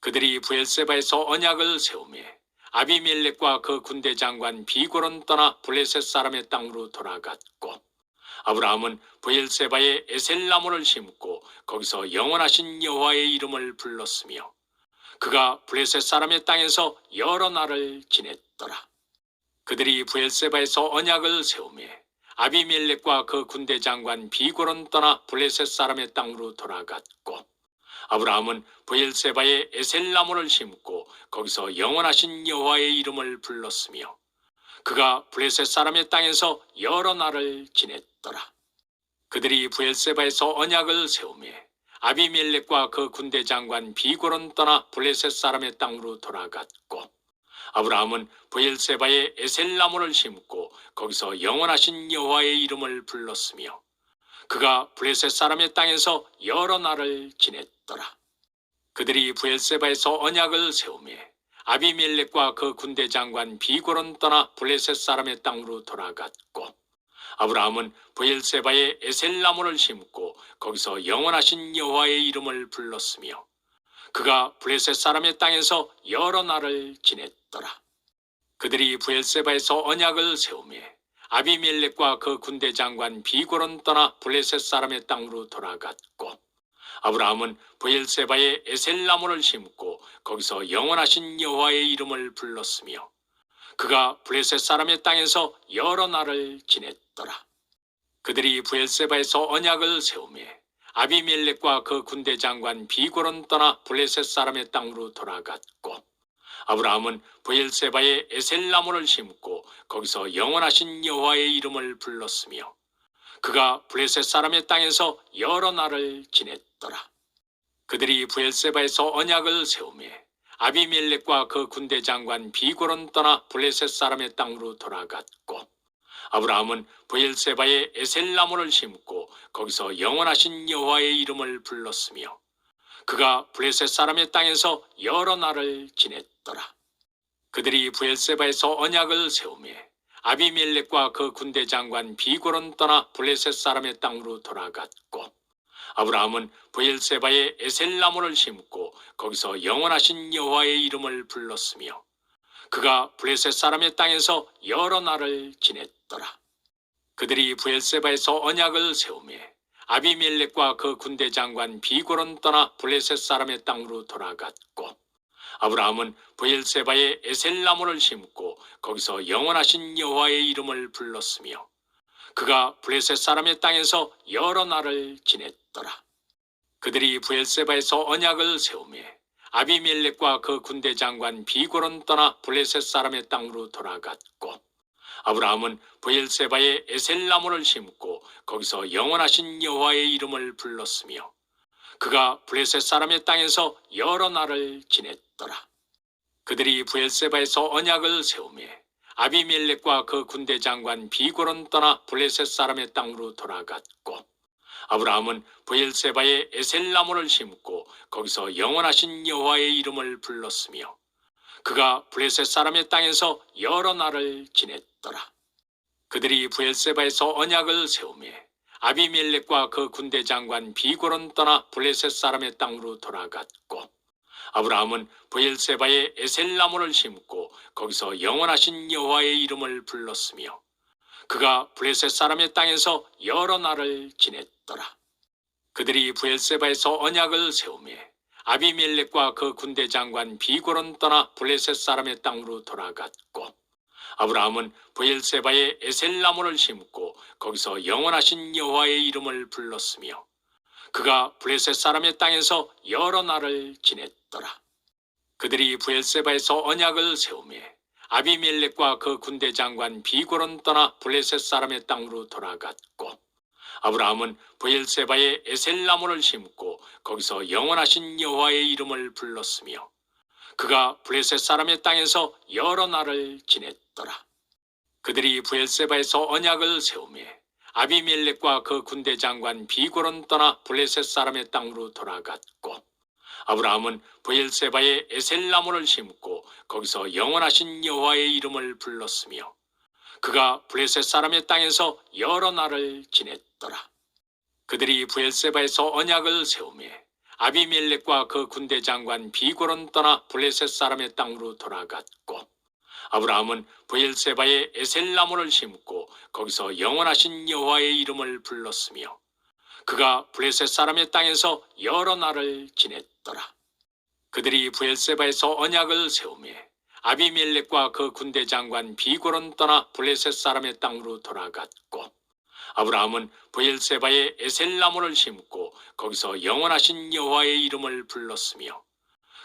그들이 부엘세바에서 언약을 세우매 아비멜렉과 그 군대 장관 비골은 떠나 블레셋 사람의 땅으로 돌아갔고 아브라함은 부엘세바에 에셀나무를 심고 거기서 영원하신 여호와의 이름을 불렀으며 그가 블레셋 사람의 땅에서 여러 날을 지냈더라. 그들이 부엘세바에서 언약을 세우매 아비멜렉과 그 군대 장관 비골은 떠나 블레셋 사람의 땅으로 돌아갔고 아브라함은 부엘세바에 에셀나무를 심고 거기서 영원하신 여호와의 이름을 불렀으며 그가 블레셋 사람의 땅에서 여러 날을 지냈더라. 그들이 부엘세바에서 언약을 세우매 아비멜렉과 그 군대 장관 비골은 떠나 블레셋 사람의 땅으로 돌아갔고 아브라함은 부엘세바에 에셀나무를 심고 거기서 영원하신 여호와의 이름을 불렀으며 그가 블레셋 사람의 땅에서 여러 날을 지냈 더라. 그들이 부엘세바에서 언약을 세우매 아비멜렉과 그 군대 장관 비골은 떠나 블레셋 사람의 땅으로 돌아갔고 아브라함은 부엘세바에 에셀나무를 심고 거기서 영원하신 여호와의 이름을 불렀으며 그가 블레셋 사람의 땅에서 여러 날을 지냈더라. 그들이 부엘세바에서 언약을 세우매 아비멜렉과 그 군대 장관 비골은 떠나 블레셋 사람의 땅으로 돌아갔고 아브라함은 부엘세바에 에셀나무를 심고 거기서 영원하신 여호와의 이름을 불렀으며 그가 블레셋 사람의 땅에서 여러 날을 지냈더라. 그들이 부엘세바에서 언약을 세우매 아비멜렉과 그 군대 장관 비골은 떠나 블레셋 사람의 땅으로 돌아갔고 아브라함은 부엘세바에 에셀나무를 심고 거기서 영원하신 여호와의 이름을 불렀으며 그가 블레셋 사람의 땅에서 여러 날을 지냈더라. 그들이 부엘세바에서 언약을 세우매 아비멜렉과 그 군대 장관 비골은 떠나 블레셋 사람의 땅으로 돌아갔고 아브라함은 부엘세바에 에셀나무를 심고 거기서 영원하신 여호와의 이름을 불렀으며 그가 블레셋 사람의 땅에서 여러 날을 지냈더라. 그들이 부엘세바에서 언약을 세우매 아비멜렉과 그 군대 장관 비골은 떠나 블레셋 사람의 땅으로 돌아갔고 아브라함은 부엘세바에 에셀나무를 심고 거기서 영원하신 여호와의 이름을 불렀으며 그가 블레셋 사람의 땅에서 여러 날을 지냈더라. 그들이 부엘세바에서 언약을 세우매 아비멜렉과 그 군대 장관 비골은 떠나 블레셋 사람의 땅으로 돌아갔고 아브라함은 부엘세바에 에셀나무를 심고 거기서 영원하신 여호와의 이름을 불렀으며 그가 블레셋 사람의 땅에서 여러 날을 지냈더라. 그들이 부엘세바에서 언약을 세우매 아비멜렉과 그 군대 장관 비골은 떠나 블레셋 사람의 땅으로 돌아갔고 아브라함은 부엘세바에 에셀나무를 심고 거기서 영원하신 여호와의 이름을 불렀으며 그가 블레셋 사람의 땅에서 여러 날을 지냈 더라. 그들이 부엘세바에서 언약을 세우매 아비멜렉과 그 군대 장관 비골은 떠나 블레셋 사람의 땅으로 돌아갔고 아브라함은 부엘세바에 에셀나무를 심고 거기서 영원하신 여호와의 이름을 불렀으며 그가 블레셋 사람의 땅에서 여러 날을 지냈더라. 그들이 부엘세바에서 언약을 세우매 아비멜렉과 그 군대 장관 비골은 떠나 블레셋 사람의 땅으로 돌아갔고 아브라함은 부엘세바에 에셀나무를 심고 거기서 영원하신 여호와의 이름을 불렀으며 그가 블레셋 사람의 땅에서 여러 날을 지냈더라. 그들이 부엘세바에서 언약을 세우매 아비멜렉과 그 군대 장관 비골은 떠나 블레셋 사람의 땅으로 돌아갔고 아브라함은 부엘세바에 에셀나무를 심고 거기서 영원하신 여호와의 이름을 불렀으며 그가 블레셋 사람의 땅에서 여러 날을 지냈더라. 그들이 부엘세바에서 언약을 세우매 아비멜렉과 그 군대 장관 비골은 떠나 블레셋 사람의 땅으로 돌아갔고 아브라함은 부엘세바에 에셀나무를 심고 거기서 영원하신 여호와의 이름을 불렀으며 그가 블레셋 사람의 땅에서 여러 날을 지냈더라. 그들이 부엘세바에서 언약을 세우매 아비멜렉과 그 군대 장관 비골은 떠나 블레셋 사람의 땅으로 돌아갔고 아브라함은 부엘세바에 에셀나무를 심고 거기서 영원하신 여호와의 이름을 불렀으며 그가 블레셋 사람의 땅에서 여러 날을 지냈더라. 그들이 부엘세바에서 언약을 세우매 아비멜렉과 그 군대 장관 비골은 떠나 블레셋 사람의 땅으로 돌아갔고 아브라함은 브엘세바에 에셀나무를 심고 거기서 영원하신 여호와의 이름을 불렀으며 그가 블레셋 사람의 땅에서 여러 날을 지냈더라. 그들이 브엘세바에서 언약을 세우며 아비멜렉과 그 군대 장관 비골은 떠나 블레셋 사람의 땅으로 돌아갔고 아브라함은 브엘세바에 에셀나무를 심고 거기서 영원하신 여호와의 이름을 불렀으며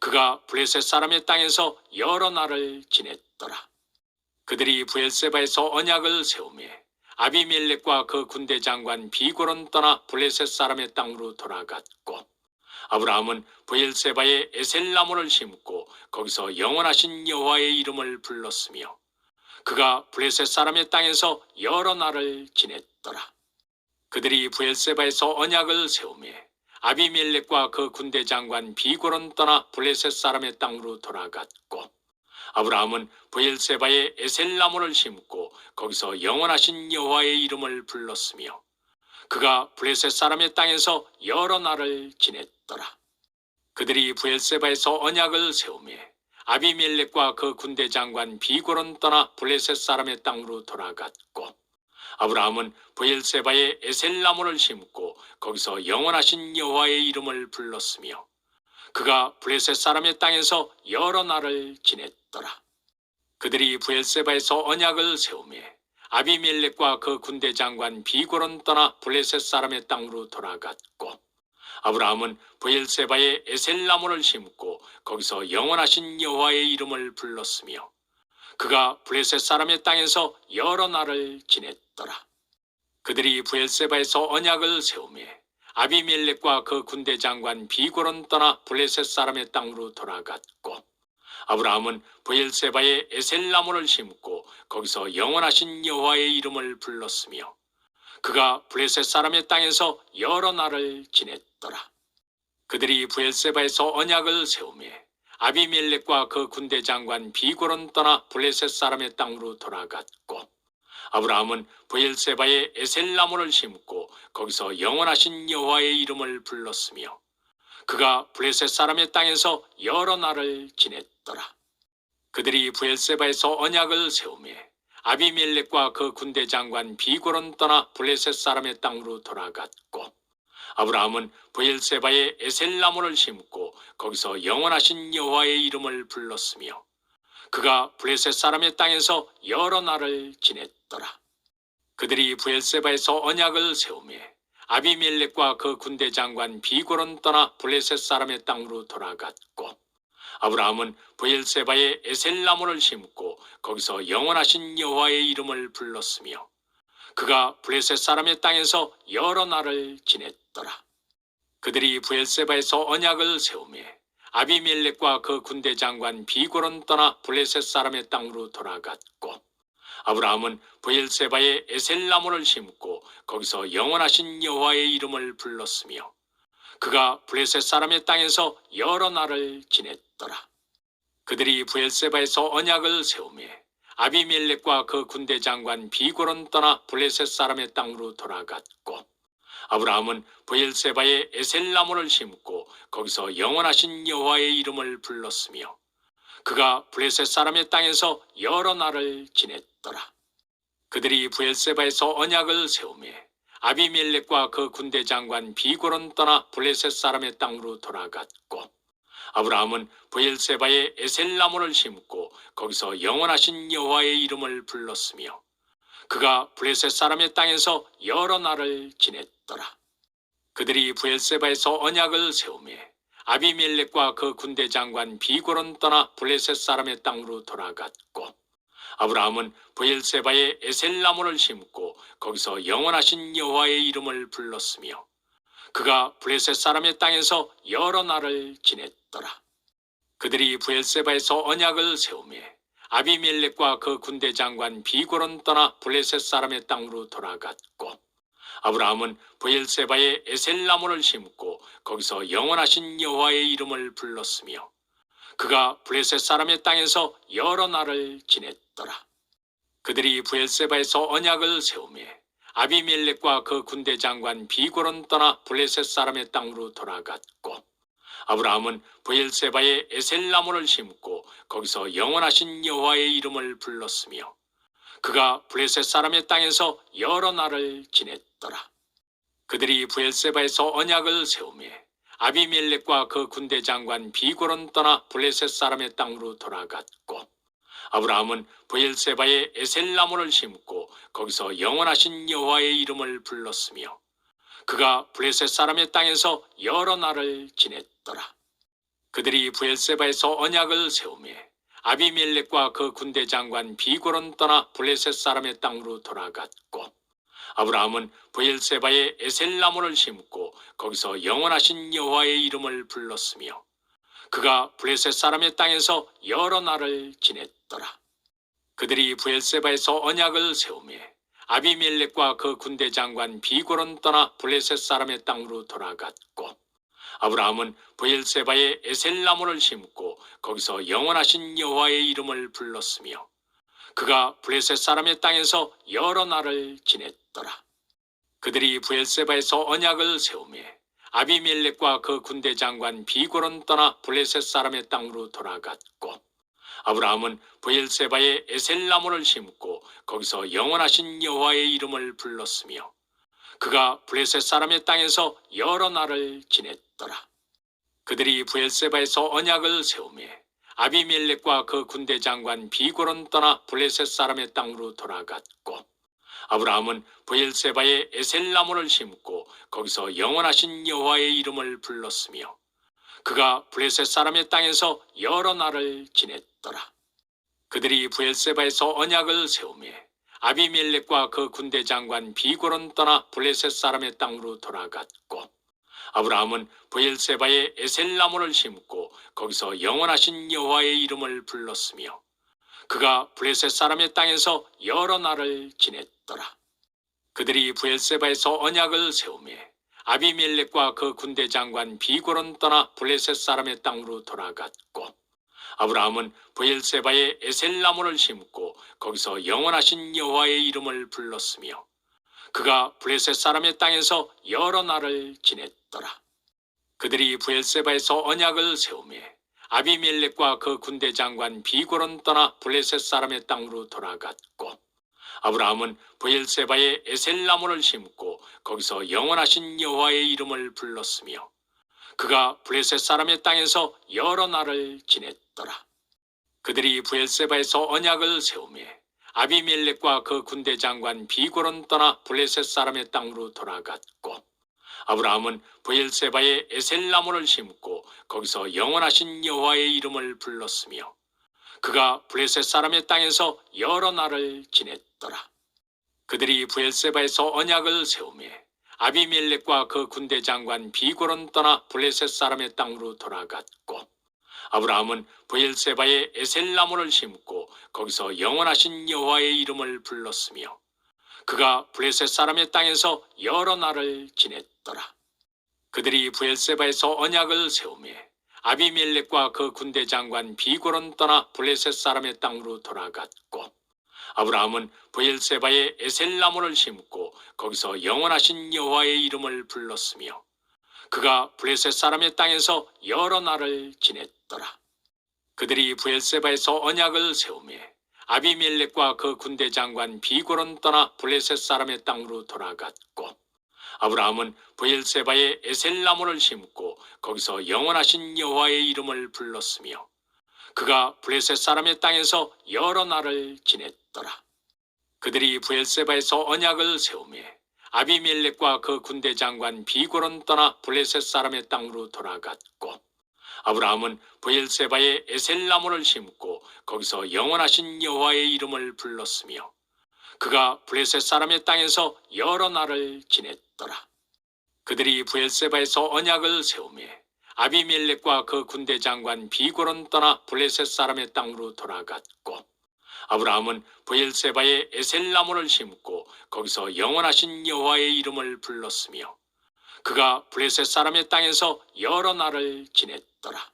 그가 블레셋 사람의 땅에서 여러 날을 지냈더라. 그들이 브엘세바에서 언약을 세우며 아비멜렉과 그 군대 장관 비골은 떠나 블레셋 사람의 땅으로 돌아갔고 아브라함은 브엘세바에 에셀나무를 심고 거기서 영원하신 여호와의 이름을 불렀으며 그가 블레셋 사람의 땅에서 여러 날을 지냈더라. 그들이 브엘세바에서 언약을 세우며 아비멜렉과 그 군대 장관 비골은 떠나 블레셋 사람의 땅으로 돌아갔고 아브라함은 브엘세바에 에셀나무를 심고 거기서 영원하신 여호와의 이름을 불렀으며 그가 블레셋 사람의 땅에서 여러 날을 지냈더라. 그들이 브엘세바에서 언약을 세우며 아비멜렉과 그 군대 장관 비골은 떠나 블레셋 사람의 땅으로 돌아갔고 아브라함은 브엘세바에 에셀나무를 심고 거기서 영원하신 여호와의 이름을 불렀으며 그가 블레셋 사람의 땅에서 여러 날을 지냈더라. 그들이 브엘세바에서 언약을 세우며 아비멜렉과 그 군대 장관 비골은 떠나 블레셋 사람의 땅으로 돌아갔고 아브라함은 브엘세바에 에셀나무를 심고 거기서 영원하신 여호와의 이름을 불렀으며 그가 블레셋 사람의 땅에서 여러 날을 지냈더라. 그들이 브엘세바에서 언약을 세우며 아비멜렉과 그 군대 장관 비골은 떠나 블레셋 사람의 땅으로 돌아갔고 아브라함은 브엘세바에 에셀나무를 심고 거기서 영원하신 여호와의 이름을 불렀으며 그가 블레셋 사람의 땅에서 여러 날을 지냈더라. 그들이 브엘세바에서 언약을 세우며 아비멜렉과 그 군대 장관 비골은 떠나 블레셋 사람의 땅으로 돌아갔고 아브라함은 브엘세바에 에셀나무를 심고 거기서 영원하신 여호와의 이름을 불렀으며 그가 블레셋 사람의 땅에서 여러 날을 지냈더라. 그들이 브엘세바에서 언약을 세우며 아비멜렉과 그 군대 장관 비골은 떠나 블레셋 사람의 땅으로 돌아갔고 아브라함은 브엘세바에 에셀나무를 심고 거기서 영원하신 여호와의 이름을 불렀으며 그가 블레셋 사람의 땅에서 여러 날을 지냈더라. 그들이 브엘세바에서 언약을 세우며 아비멜렉과 그 군대 장관 비골은 떠나 블레셋 사람의 땅으로 돌아갔고 아브라함은 브엘세바에 에셀나무를 심고 거기서 영원하신 여호와의 이름을 불렀으며 그가 블레셋 사람의 땅에서 여러 날을 지냈더라. 그들이 브엘세바에서 언약을 세우며 아비멜렉과 그 군대 장관 비골은 떠나 블레셋 사람의 땅으로 돌아갔고 아브라함은 브엘세바에 에셀나무를 심고 거기서 영원하신 여호와의 이름을 불렀으며 그가 블레셋 사람의 땅에서 여러 날을 지냈더라. 그들이 브엘세바에서 언약을 세우며 아비멜렉과 그 군대 장관 비골은 떠나 블레셋 사람의 땅으로 돌아갔고 아브라함은 브엘세바에 에셀나무를 심고 거기서 영원하신 여호와의 이름을 불렀으며 그가 블레셋 사람의 땅에서 여러 날을 지냈더라. 그들이 브엘세바에서 언약을 세우며 아비멜렉과 그 군대 장관 비골은 떠나 블레셋 사람의 땅으로 돌아갔고 아브라함은 브엘세바에 에셀나무를 심고 거기서 영원하신 여호와의 이름을 불렀으며 그가 블레셋 사람의 땅에서 여러 날을 지냈더라. 그들이 브엘세바에서 언약을 세우며 아비멜렉과 그 군대 장관 비골은 떠나 블레셋 사람의 땅으로 돌아갔고 아브라함은 브엘세바에 에셀나무를 심고 거기서 영원하신 여호와의 이름을 불렀으며 그가 블레셋 사람의 땅에서 여러 날을 지냈더라. 그들이 브엘세바에서 언약을 세우며 아비멜렉과 그 군대 장관 비골은 떠나 블레셋 사람의 땅으로 돌아갔고 아브라함은 브엘세바에 에셀나무를 심고 거기서 영원하신 여호와의 이름을 불렀으며 그가 블레셋 사람의 땅에서 여러 날을 지냈더라. 그들이 브엘세바에서 언약을 세우며 아비멜렉과 그 군대 장관 비골은 떠나 블레셋 사람의 땅으로 돌아갔고 아브라함은 부엘세바에 에셀나무를 심고 거기서 영원하신 여호와의 이름을 불렀으며 그가 블레셋 사람의 땅에서 여러 날을 지냈더라. 그들이 부엘세바에서 언약을 세우매 아비멜렉과 그 군대 장관 비골은 떠나 블레셋 사람의 땅으로 돌아갔고 아브라함은 부엘세바에 에셀나무를 심고 거기서 영원하신 여호와의 이름을 불렀으며 그가 블레셋 사람의 땅에서 여러 날을 지냈더라. 그들이 부엘세바에서 언약을 세우매 아비멜렉과 그 군대 장관 비골은 떠나 블레셋 사람의 땅으로 돌아갔고 아브라함은 부엘세바에 에셀나무를 심고 거기서 영원하신 여호와의 이름을 불렀으며 그가 블레셋 사람의 땅에서 여러 날을 지냈더라. 그들이 부엘세바에서 언약을 세우매 아비멜렉과 그 군대 장관 비골은 떠나 블레셋 사람의 땅으로 돌아갔고 아브라함은 부엘세바에 에셀나무를 심고 거기서 영원하신 여호와의 이름을 불렀으며 그가 블레셋 사람의 땅에서 여러 날을 지냈더라. 그들이 부엘세바에서 언약을 세우매 아비멜렉과 그 군대 장관 비골은 떠나 블레셋 사람의 땅으로 돌아갔고 아브라함은 부엘세바에 에셀나무를 심고 거기서 영원하신 여호와의 이름을 불렀으며 그가 블레셋 사람의 땅에서 여러 날을 지냈더라. 그들이 부엘세바에서 언약을 세우매 아비멜렉과 그 군대 장관 비골은 떠나 블레셋 사람의 땅으로 돌아갔고 아브라함은 부엘세바에 에셀나무를 심고 거기서 영원하신 여호와의 이름을 불렀으며 그가 블레셋 사람의 땅에서 여러 날을 지냈더라. 그들이 부엘세바에서 언약을 세우매 아비멜렉과 그 군대 장관 비골은 떠나 블레셋 사람의 땅으로 돌아갔고 아브라함은 부엘세바에 에셀나무를 심고 거기서 영원하신 여호와의 이름을 불렀으며 그가 블레셋 사람의 땅에서 여러 날을 지냈 더라. 그들이 부엘세바에서 언약을 세우매 아비멜렉과 그 군대 장관 비골은 떠나 블레셋 사람의 땅으로 돌아갔고 아브라함은 부엘세바에 에셀나무를 심고 거기서 영원하신 여호와의 이름을 불렀으며 그가 블레셋 사람의 땅에서 여러 날을 지냈더라. 그들이 부엘세바에서 언약을 세우매 아비멜렉과 그 군대 장관 비골은 떠나 블레셋 사람의 땅으로 돌아갔고 아브라함은 부엘세바에 에셀나무를 심고 거기서 영원하신 여호와의 이름을 불렀으며 그가 블레셋 사람의 땅에서 여러 날을 지냈더라. 그들이 부엘세바에서 언약을 세우매 아비멜렉과 그 군대 장관 비골은 떠나 블레셋 사람의 땅으로 돌아갔고 아브라함은 부엘세바에 에셀나무를 심고 거기서 영원하신 여호와의 이름을 불렀으며 그가 블레셋 사람의 땅에서 여러 날을 지냈더라. 그들이 부엘세바에서 언약을 세우매 아비멜렉과 그 군대 장관 비골은 떠나 블레셋 사람의 땅으로 돌아갔고 아브라함은 부엘세바에 에셀나무를 심고 거기서 영원하신 여호와의 이름을 불렀으며 그가 블레셋 사람의 땅에서 여러 날을 지냈더라. 그들이 부엘세바에서 언약을 세우매 아비멜렉과 그 군대 장관 비골은 떠나 블레셋 사람의 땅으로 돌아갔고 아브라함은 부엘세바에 에셀나무를 심고 거기서 영원하신 여호와의 이름을 불렀으며 그가 블레셋 사람의 땅에서 여러 날을 지냈더라. 그들이 부엘세바에서 언약을 세우매 아비멜렉과 그 군대 장관 비골은 떠나 블레셋 사람의 땅으로 돌아갔고 아브라함은 부엘세바에 에셀나무를 심고 거기서 영원하신 여호와의 이름을 불렀으며 그가 블레셋 사람의 땅에서 여러 날을 지냈더라. 그들이 부엘세바에서 언약을 세우매 아비멜렉과 그 군대 장관 비골은 떠나 블레셋 사람의 땅으로 돌아갔고 아브라함은 부엘세바에 에셀나무를 심고 거기서 영원하신 여호와의 이름을 불렀으며 그가 블레셋 사람의 땅에서 여러 날을 지냈 더라. 그들이 부엘세바에서 언약을 세우매 아비멜렉과 그 군대 장관 비골은 떠나 블레셋 사람의 땅으로 돌아갔고 아브라함은 부엘세바에 에셀나무를 심고 거기서 영원하신 여호와의 이름을 불렀으며 그가 블레셋 사람의 땅에서 여러 날을 지냈더라.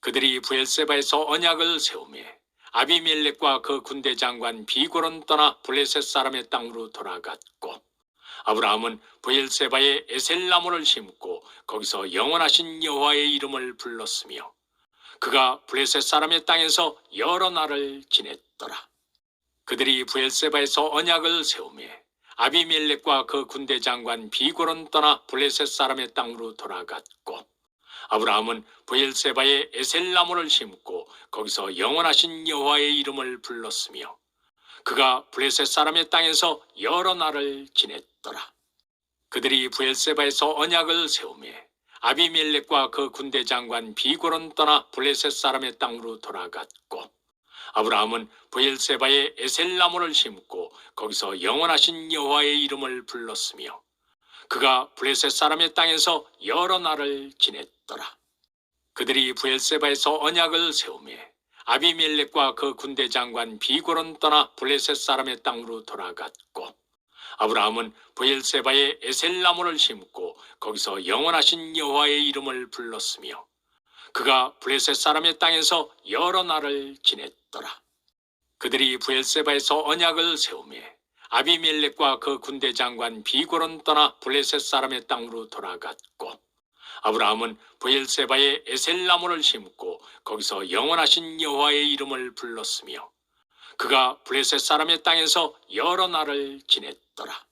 그들이 부엘세바에서 언약을 세우매 아비멜렉과 그 군대 장관 비골은 떠나 블레셋 사람의 땅으로 돌아갔고 아브라함은 부엘세바에 에셀나무를 심고 거기서 영원하신 여호와의 이름을 불렀으며 그가 블레셋 사람의 땅에서 여러 날을 지냈더라. 그들이 부엘세바에서 언약을 세우매 아비멜렉과 그 군대 장관 비골은 떠나 블레셋 사람의 땅으로 돌아갔고 아브라함은 부엘세바에 에셀나무를 심고 거기서 영원하신 여호와의 이름을 불렀으며 그가 블레셋 사람의 땅에서 여러 날을 지냈더라. 그들이 부엘세바에서 언약을 세우매 아비멜렉과 그 군대 장관 비골은 떠나 블레셋 사람의 땅으로 돌아갔고 아브라함은 부엘세바에 에셀나무를 심고 거기서 영원하신 여호와의 이름을 불렀으며 그가 블레셋 사람의 땅에서 여러 날을 지냈더라. 그들이 부엘세바에서 언약을 세우매 아비멜렉과 그 군대 장관 비골은 떠나 블레셋 사람의 땅으로 돌아갔고 아브라함은 부엘세바에 에셀나무를 심고 거기서 영원하신 여호와의 이름을 불렀으며 그가 블레셋 사람의 땅에서 여러 날을 지냈더라. 그들이 부엘세바에서 언약을 세우매 아비멜렉과 그 군대 장관 비골은 떠나 블레셋 사람의 땅으로 돌아갔고 아브라함은 부엘세바에 에셀나무를 심고 거기서 영원하신 여호와의 이름을 불렀으며 그가 블레셋 사람의 땅에서 여러 날을 지냈더라.